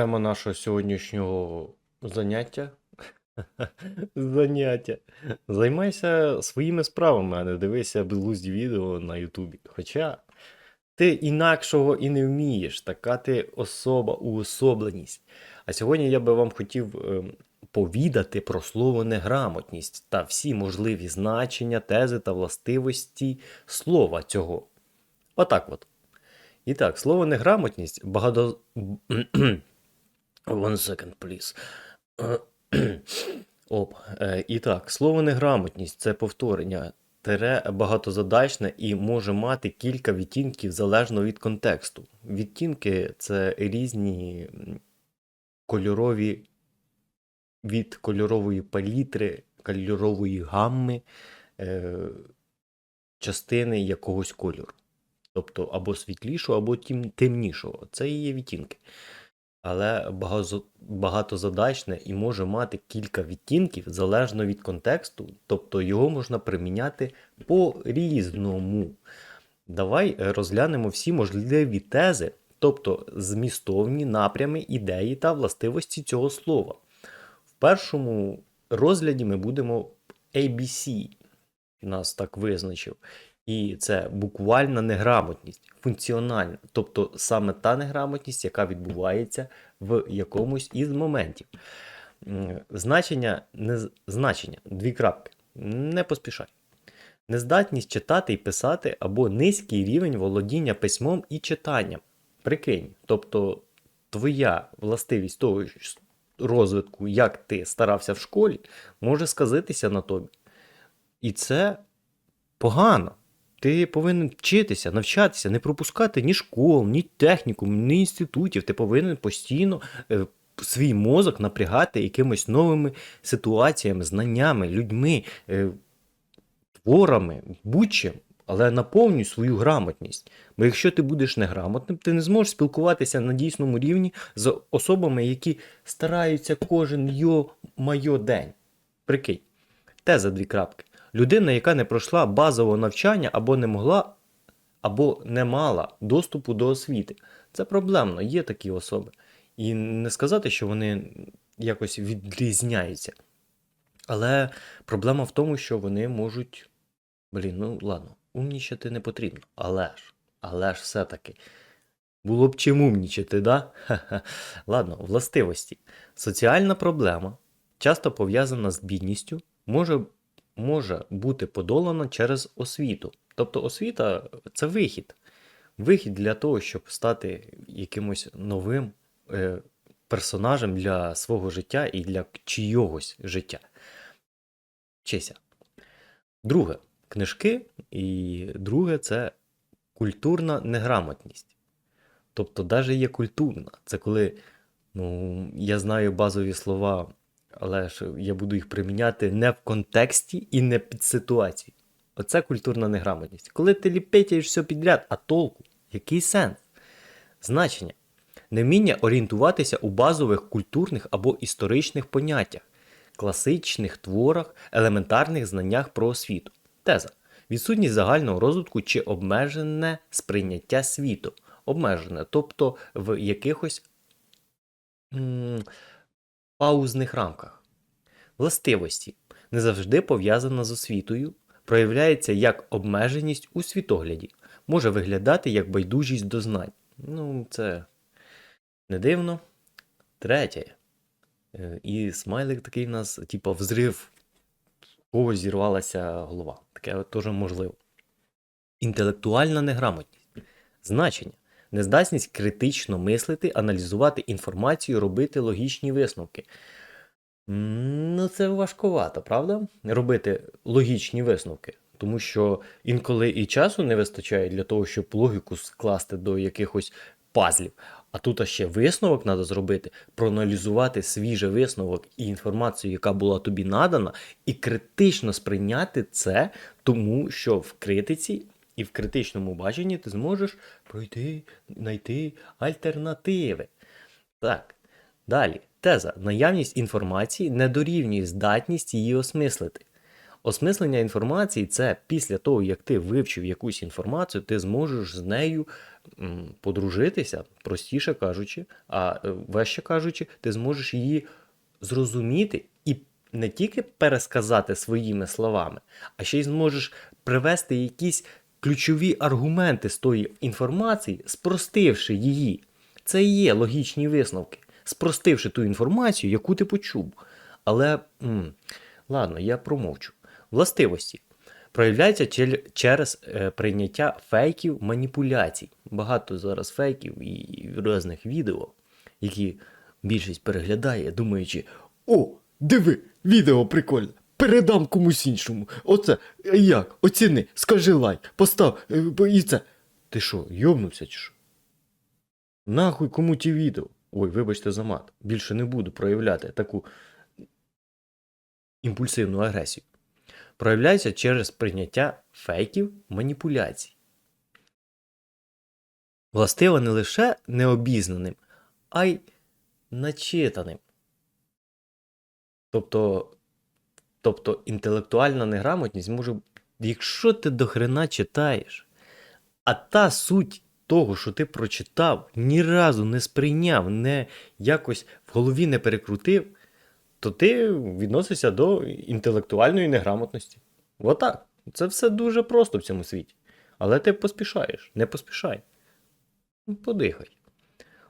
Тема нашого сьогоднішнього заняття. Заняття. Займайся своїми справами, а не дивися безглузді відео на Ютубі. Хоча ти інакшого і не вмієш, така ти особа, уособленість. А сьогодні я би вам хотів ем, повідати про слово неграмотність та всі можливі значення, тези та властивості слова цього. Отак от. І так, слово неграмотність багато. One second, please. Оп. Е, І так, слово неграмотність це повторення тере багатозадачне і може мати кілька відтінків залежно від контексту. Відтінки це різні кольорові від кольорової палітри, кольорової гамми е, частини якогось кольору. Тобто або світлішого, або тім, темнішого. Це і є відтінки. Але багазо- багатозадачне і може мати кілька відтінків залежно від контексту, тобто його можна приміняти по-різному. Давай е, розглянемо всі можливі тези, тобто змістовні напрями, ідеї та властивості цього слова. В першому розгляді ми будемо ABC, нас так визначив. І це буквальна неграмотність, функціональна, тобто саме та неграмотність, яка відбувається в якомусь із моментів. Значення, не, значення, дві крапки. Не поспішай. Нездатність читати і писати або низький рівень володіння письмом і читанням. Прикинь, тобто твоя властивість того розвитку, як ти старався в школі, може сказатися на тобі. І це погано. Ти повинен вчитися, навчатися, не пропускати ні школ, ні технікум, ні інститутів. Ти повинен постійно е, свій мозок напрягати якимись новими ситуаціями, знаннями, людьми, е, творами, будь-чим. Але наповнюй свою грамотність. Бо якщо ти будеш неграмотним, ти не зможеш спілкуватися на дійсному рівні з особами, які стараються кожен йо майо день. Прикинь. Теза дві крапки. Людина, яка не пройшла базового навчання або не могла, або не мала доступу до освіти. Це проблемно, є такі особи. І не сказати, що вони якось відрізняються. Але проблема в тому, що вони можуть. Блін, ну ладно, умнічати не потрібно. Але ж, але ж все-таки. Було б чим умнічати, да? Ладно, властивості. Соціальна проблема, часто пов'язана з бідністю, може, може бути подолана через освіту. Тобто освіта це вихід. Вихід для того, щоб стати якимось новим е, персонажем для свого життя і для чийогось життя. Вчися. Друге книжки, і друге це культурна неграмотність. Тобто, навіть є культурна. Це коли ну, я знаю базові слова, але ж я буду їх приміняти не в контексті і не під ситуацію. Оце культурна неграмотність. Коли ти ліпетяєш все підряд, а толку? Який сенс? Значення. Невміння орієнтуватися у базових культурних або історичних поняттях, класичних творах, елементарних знаннях про освіту. Теза. Відсутність загального розвитку чи обмежене сприйняття світу. Обмежене, тобто в якихось м, паузних рамках. Властивості не завжди пов'язана з освітою, проявляється як обмеженість у світогляді, може виглядати як байдужість до знань. Ну, це не дивно. Третє. Е, І смайлик такий в нас, типу, взрив, у когось зірвалася голова. Таке теж можливо. Інтелектуальна неграмотність. Значення. Нездатність критично мислити, аналізувати інформацію, робити логічні висновки. Ну, це важкувато, правда? Робити логічні висновки. Тому що інколи і часу не вистачає для того, щоб логіку скласти до якихось пазлів. А тут ще висновок треба зробити, проаналізувати свіжий висновок і інформацію, яка була тобі надана, і критично сприйняти це, тому що в критиці і в критичному баченні ти зможеш пройти, знайти альтернативи. Так, далі. Теза. Наявність інформації не дорівнює здатність її осмислити. Осмислення інформації це після того, як ти вивчив якусь інформацію, ти зможеш з нею подружитися, простіше кажучи, а е, важче кажучи, ти зможеш її зрозуміти і не тільки пересказати своїми словами, а ще й зможеш привести якісь ключові аргументи з тої інформації, спростивши її. Це і є логічні висновки, спростивши ту інформацію, яку ти почув. Але м, ладно, я промовчу. Властивості проявляються через е, прийняття фейків маніпуляцій. Багато зараз фейків і різних відео, які більшість переглядає, думаючи: о, диви, відео прикольне. Передам комусь іншому. Оце як? Оціни, скажи лайк, постав е, і це. Ти що, йобнувся чи що? Нахуй кому ті відео? Ой, вибачте за мат. Більше не буду проявляти таку імпульсивну агресію. Проявляється через прийняття фейків маніпуляцій. Властиво не лише необізнаним, а й начитаним. Тобто, тобто інтелектуальна неграмотність може, якщо ти до хрена читаєш, а та суть того, що ти прочитав, ні разу не сприйняв, не якось в голові не перекрутив, то ти відносишся до інтелектуальної неграмотності. Отак. Це все дуже просто в цьому світі. Але ти поспішаєш, не поспішай. Ну, Подихай.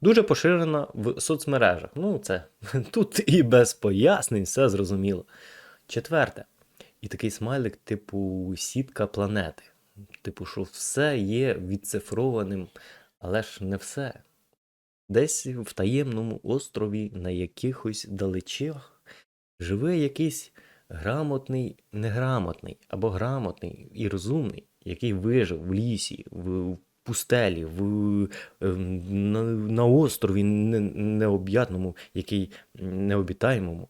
Дуже поширена в соцмережах. Ну, це тут і без пояснень все зрозуміло. Четверте. І такий смайлик, типу, сітка планети. Типу, що все є відцифрованим, але ж не все. Десь в таємному острові на якихось далечах живе якийсь грамотний, неграмотний, або грамотний і розумний, який вижив в лісі, в пустелі, в, ем, на, на острові необ'ятному, який необітаємому,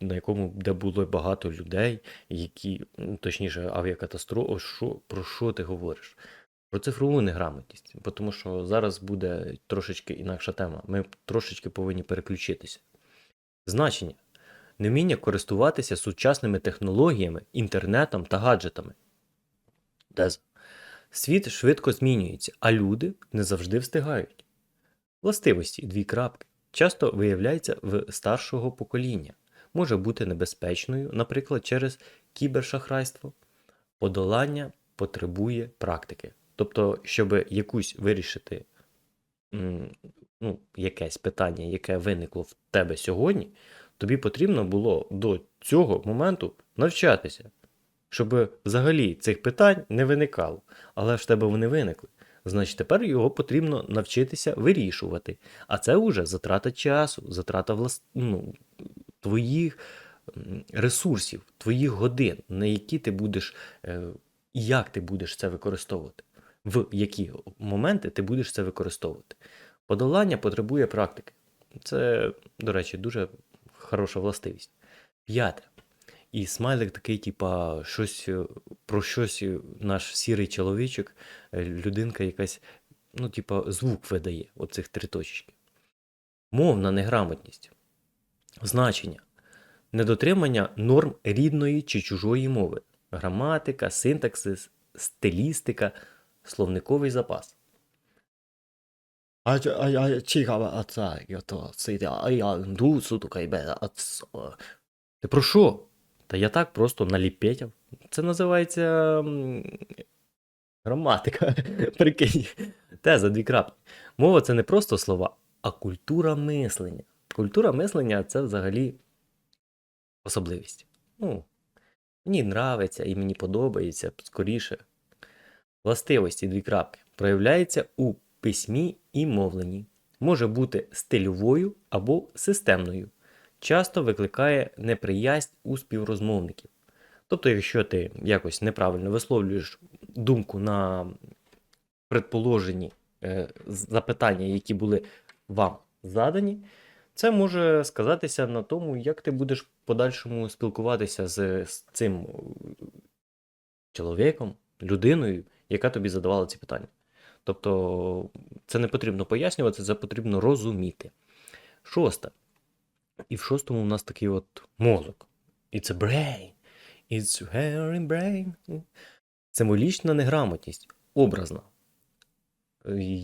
на якому де було багато людей, які, ну, точніше, авіакатастрофа. Що, про що ти говориш? Про цифрову неграмотність, тому що зараз буде трошечки інакша тема. Ми трошечки повинні переключитися. Значення невміння користуватися сучасними технологіями, інтернетом та гаджетами. Теза. Світ швидко змінюється, а люди не завжди встигають. Властивості дві крапки часто виявляються в старшого покоління, може бути небезпечною, наприклад, через кібершахрайство. Подолання потребує практики. Тобто, щоб якусь вирішити ну, якесь питання, яке виникло в тебе сьогодні, тобі потрібно було до цього моменту навчатися, щоб взагалі цих питань не виникало. Але ж в тебе вони виникли. Значить, тепер його потрібно навчитися вирішувати. А це вже затрата часу, затрата влас... ну, твоїх ресурсів, твоїх годин, на які ти будеш, е, і як ти будеш це використовувати, в які моменти ти будеш це використовувати. Подолання потребує практики. Це, до речі, дуже хороша властивість. П'яте. І смайлик такий, типа, щось е, про щось е, наш сірий чоловічок, е, людинка якась, ну, типа, звук видає, оцих три точечки. Мовна неграмотність. Значення. Недотримання норм рідної чи чужої мови. Граматика, синтаксис, стилістика, словниковий запас. Ти про що? Та я так просто наліпетяв. Це називається граматика. Прикинь. Теза дві крапки. Мова це не просто слова, а культура мислення. Культура мислення це взагалі особливість. Ну, мені нравиться і мені подобається скоріше. Властивості дві крапки. Проявляється у письмі і мовленні. Може бути стильовою або системною часто викликає неприязнь у співрозмовників. Тобто, якщо ти якось неправильно висловлюєш думку на предположені е, запитання, які були вам задані, це може сказатися на тому, як ти будеш в подальшому спілкуватися з, з цим е, чоловіком, людиною, яка тобі задавала ці питання. Тобто, це не потрібно пояснювати, це потрібно розуміти. Шосте. І в шостому у нас такий от мозок. І це brain. It's her brain. Символічна неграмотність, образна.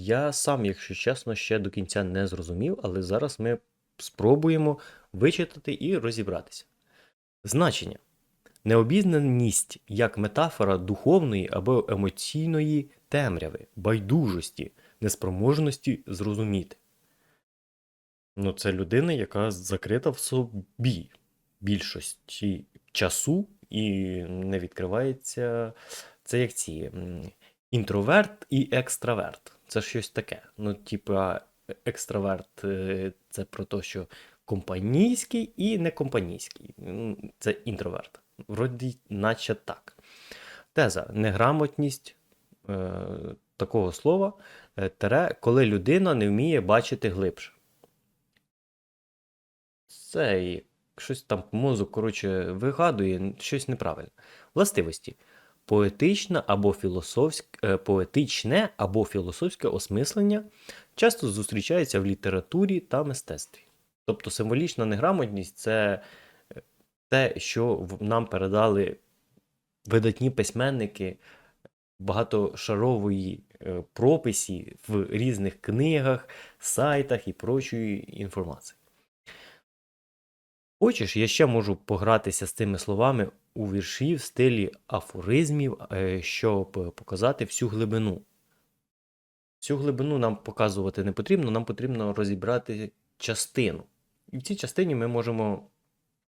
Я сам, якщо чесно, ще до кінця не зрозумів, але зараз ми спробуємо вичитати і розібратися. Значення. Необізнаність як метафора духовної або емоційної темряви, байдужості, неспроможності зрозуміти. Ну, це людина, яка закрита в собі більшості часу і не відкривається. Це як ці інтроверт і екстраверт. Це щось таке. Ну, типа, екстраверт е, це про те, що компанійський і некомпанійський. Це інтроверт. Вроді, наче так. Теза неграмотність е, такого слова е, тере, коли людина не вміє бачити глибше. Це щось там мозок, коротше, вигадує, щось неправильне. Властивості. Поетична або філософське, поетичне або філософське осмислення часто зустрічається в літературі та мистецтві. Тобто символічна неграмотність це е, те, що нам передали видатні письменники багатошарової е, прописі в різних книгах, сайтах і прочої інформації. Хочеш, я ще можу погратися з цими словами у вірші в стилі афоризмів, е, щоб показати всю глибину. Всю глибину нам показувати не потрібно, нам потрібно розібрати частину. І в цій частині ми можемо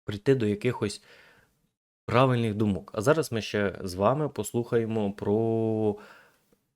прийти до якихось правильних думок. А зараз ми ще з вами послухаємо про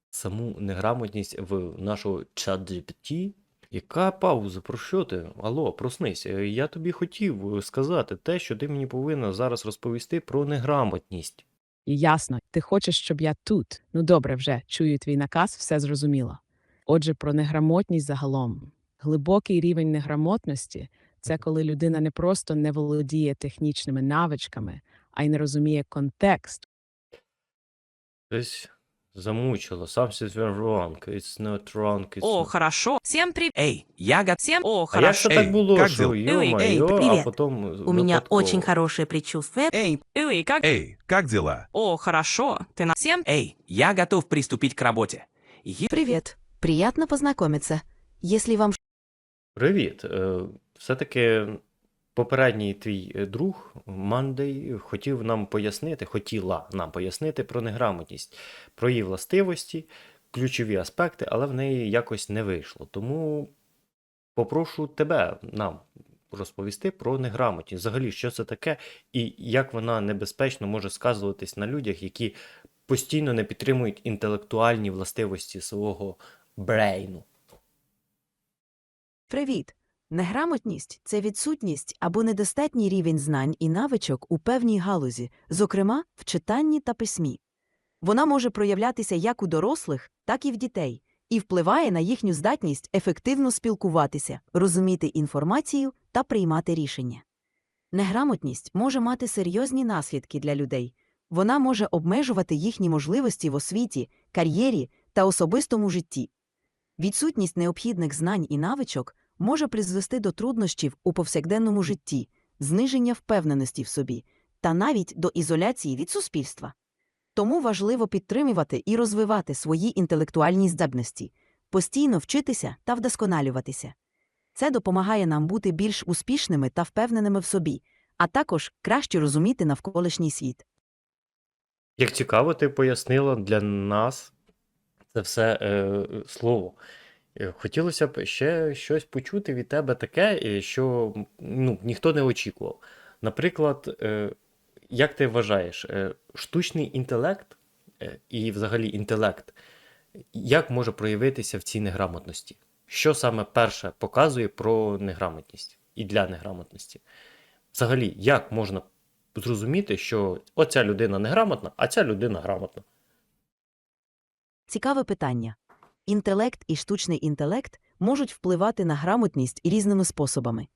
саму неграмотність в нашого ChatGPT. Яка пауза? Про що ти? Алло, проснись. Е, Я тобі хотів е, сказати те, що ти мені повинна зараз розповісти про неграмотність. Ясно, ти хочеш, щоб я тут. Ну добре, вже чую твій наказ, все зрозуміло. Отже, про неграмотність загалом. Глибокий рівень неграмотності це коли людина не просто не володіє технічними навичками, а й не розуміє контекст. Десь замучило. Something's wrong. It's not wrong. It's О, not... хорошо. Всем привет. Эй, я готов. Всем о, А як це хорошо. так Ей, було, як що діл- йо-моє, Ей, а привіт. потім У меня випадково. очень хорошее предчувствие. Эй, Эй, как? эй, как дела? О, хорошо. Ты на всем? Эй, я готов приступить к работе. Е- Привет. Приятно познакомиться. Если вам Привіт. Е, Все-таки попередній твій е, друг Мандей хотів нам пояснити, хотіла нам пояснити про неграмотність, про її властивості, ключові аспекти, але в неї якось не вийшло. Тому попрошу тебе нам розповісти про неграмотність. Взагалі, що це таке і як вона небезпечно може сказуватись на людях, які постійно не підтримують інтелектуальні властивості свого брейну. Привіт. Неграмотність це відсутність або недостатній рівень знань і навичок у певній галузі, зокрема в читанні та письмі. Вона може проявлятися як у дорослих, так і в дітей, і впливає на їхню здатність ефективно спілкуватися, розуміти інформацію та приймати рішення. Неграмотність може мати серйозні наслідки для людей. Вона може обмежувати їхні можливості в освіті, кар'єрі та особистому житті. Відсутність необхідних знань і навичок може призвести до труднощів у повсякденному житті, зниження впевненості в собі та навіть до ізоляції від суспільства. Тому важливо підтримувати і розвивати свої інтелектуальні здатності, постійно вчитися та вдосконалюватися. Це допомагає нам бути більш успішними та впевненими в собі, а також краще розуміти навколишній світ. Як цікаво, ти пояснила для нас це все е, слово. Е, Хотілося б ще щось почути від тебе таке, е, що ну, ніхто не очікував. Наприклад, е, як ти вважаєш, штучний інтелект і взагалі інтелект, як може проявитися в цій неграмотності? Що саме перше показує про неграмотність і для неграмотності? Взагалі, як можна зрозуміти, що оця людина неграмотна, а ця людина грамотна? Цікаве питання. Інтелект і штучний інтелект можуть впливати на грамотність різними способами.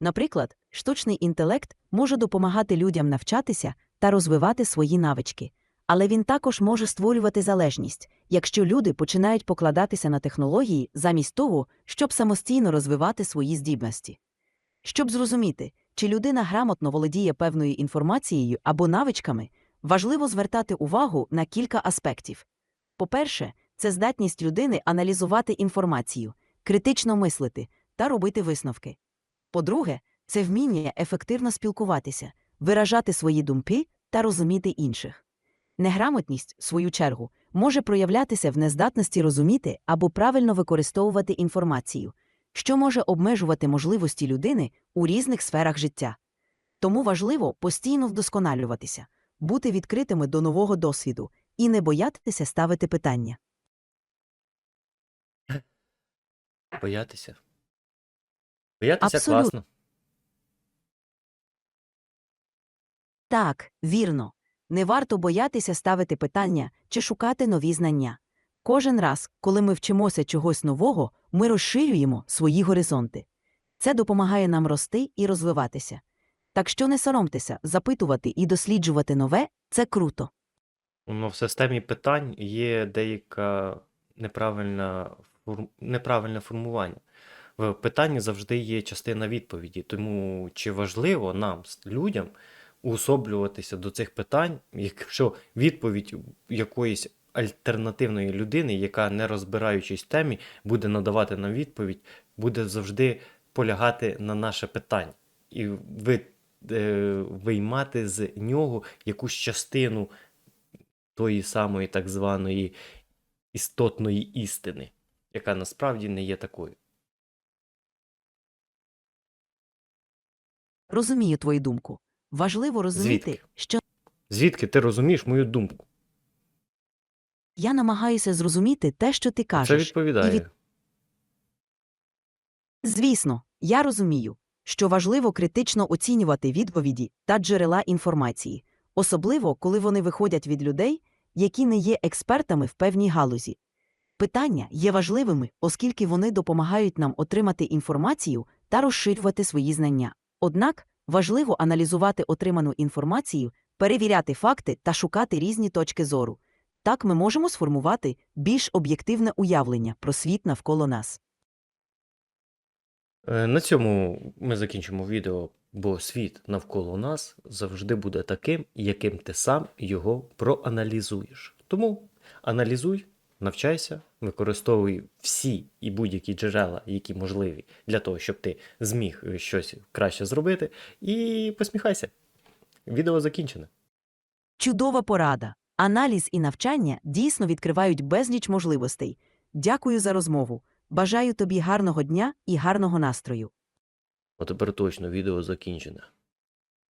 Наприклад, штучний інтелект може допомагати людям навчатися та розвивати свої навички, але він також може створювати залежність, якщо люди починають покладатися на технології замість того, щоб самостійно розвивати свої здібності. Щоб зрозуміти, чи людина грамотно володіє певною інформацією або навичками, важливо звертати увагу на кілька аспектів. По-перше, це здатність людини аналізувати інформацію, критично мислити та робити висновки. По-друге, це вміння ефективно спілкуватися, виражати свої думки та розуміти інших. Неграмотність, в свою чергу, може проявлятися в нездатності розуміти або правильно використовувати інформацію, що може обмежувати можливості людини у різних сферах життя. Тому важливо постійно вдосконалюватися, бути відкритими до нового досвіду і не боятися ставити питання. Боятися. Боятися Абсолютно. класно. Так, вірно. Не варто боятися ставити питання чи шукати нові знання. Кожен раз, коли ми вчимося чогось нового, ми розширюємо свої горизонти. Це допомагає нам рости і розвиватися. Так що не соромтеся, запитувати і досліджувати нове це круто. Ну, в системі питань є деяка неправильна. Неправильне формування. В питанні завжди є частина відповіді. Тому чи важливо нам, людям, уособлюватися до цих питань, якщо відповідь якоїсь альтернативної людини, яка, не розбираючись в темі, буде надавати нам відповідь, буде завжди полягати на наше питання. І ви, е, виймати з нього якусь частину тої самої так званої істотної істини, яка насправді не є такою. Розумію твою думку. Важливо розуміти, Звідки? що Звідки ти розумієш мою думку? я намагаюся зрозуміти те, що ти Це кажеш. відповідає. і від- Звісно, я розумію, що важливо критично оцінювати відповіді та джерела інформації, особливо коли вони виходять від людей, які не є експертами в певній галузі. Питання є важливими, оскільки вони допомагають нам отримати інформацію та розширювати свої знання. Однак важливо аналізувати отриману інформацію, перевіряти факти та шукати різні точки зору. Так ми можемо сформувати більш об'єктивне уявлення про світ навколо нас. Е, На цьому ми закінчимо відео, бо світ навколо нас завжди буде таким, яким ти сам його проаналізуєш. Тому аналізуй, навчайся, використовуй всі і будь-які джерела, які можливі для того, щоб ти зміг е, щось краще зробити, і посміхайся. Відео закінчене. Чудова порада. Аналіз і навчання дійсно відкривають безліч можливостей. Дякую за розмову. Бажаю тобі гарного дня і гарного настрою. От тепер точно відео закінчене.